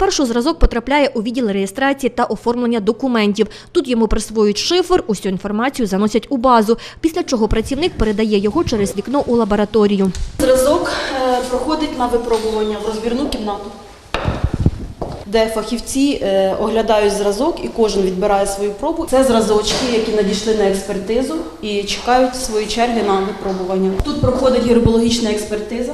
Спершу зразок потрапляє у відділ реєстрації та оформлення документів. Тут йому присвоюють шифр, усю інформацію заносять у базу, після чого працівник передає його через вікно у лабораторію. Зразок е, проходить на випробування в розбірну кімнату, де фахівці е, оглядають зразок і кожен відбирає свою пробу. Це зразочки, які надійшли на експертизу і чекають свої черги на випробування. Тут проходить гербологічна експертиза,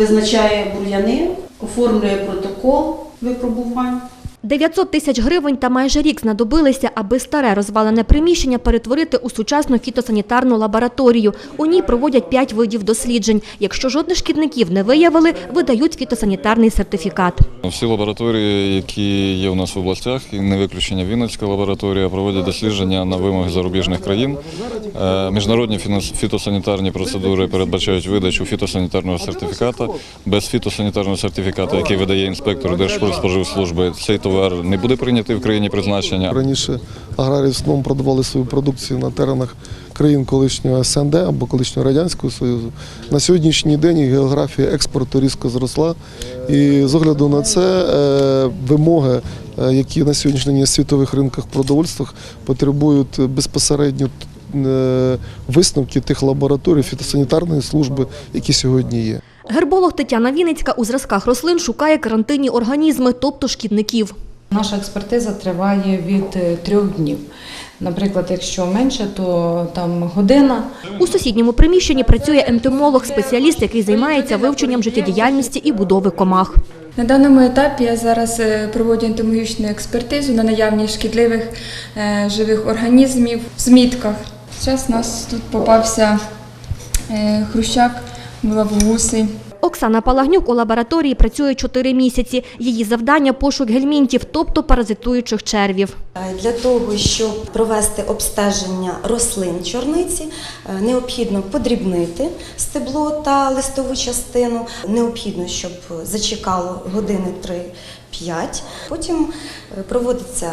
визначає бур'янин, оформлює протокол випробувань. 900 тисяч гривень та майже рік знадобилися, аби старе розвалене приміщення перетворити у сучасну фітосанітарну лабораторію. У ній проводять п'ять видів досліджень. Якщо жодних шкідників не виявили, видають фітосанітарний сертифікат. Всі лабораторії, які є у нас в областях, і не виключення Вінницька лабораторія, проводять дослідження на вимоги зарубіжних країн. Е, Міжнародні фітосанітарні процедури передбачають видачу фітосанітарного сертифіката. Без фітосанітарного сертифіката, який видає інспектор Держпродспоживслужби, цей товар не буде прийнятий в країні призначення. Раніше аграрії основному продавали свою продукцію на теренах країн колишнього СНД або колишнього Радянського Союзу. На сьогоднішній день географія експорту різко зросла. І з огляду на це е, вимоги, е, які на сьогоднішній день в світових ринках продовольствах, потребують безпосередньо е, висновки тих лабораторій фітосанітарної служби, які сьогодні є. Герболог Тетяна Вінницька у зразках рослин шукає карантинні організми, тобто шкідників. Наша експертиза триває від е, трьох днів. Наприклад, якщо менше, то там година. У сусідньому приміщенні працює ентомолог, спеціаліст, який займається вивченням життєдіяльності і будови комах. На даному етапі я зараз е, проводжу ентомологічну експертизу на наявність шкідливих е, живих організмів в змітках. Зараз у нас тут попався хрущак, булавогусий. Оксана Палагнюк у лабораторії працює 4 місяці. Її завдання – пошук гельмінтів, тобто паразитуючих червів. Для того, щоб провести обстеження рослин чорниці, е, необхідно подрібнити стебло та листову частину. Необхідно, щоб зачекало години 3-5. Потім е, проводиться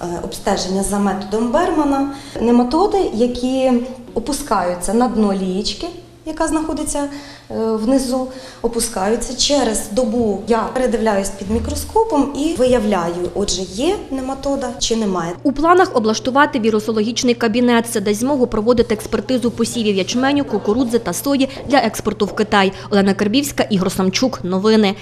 е, обстеження за методом Бермана. Нематоди, які опускаються на дно лієчки, яка знаходиться е, внизу, опускаються через добу. Я передивляюсь під мікроскопом і виявляю, отже, є нематода чи немає. У планах облаштувати вірусологічний кабінет. Це дасть змогу проводити експертизу посівів ячменю, кукурудзи та сої для експорту в Китай. Олена Карбівська, Ігор Самчук. Новини.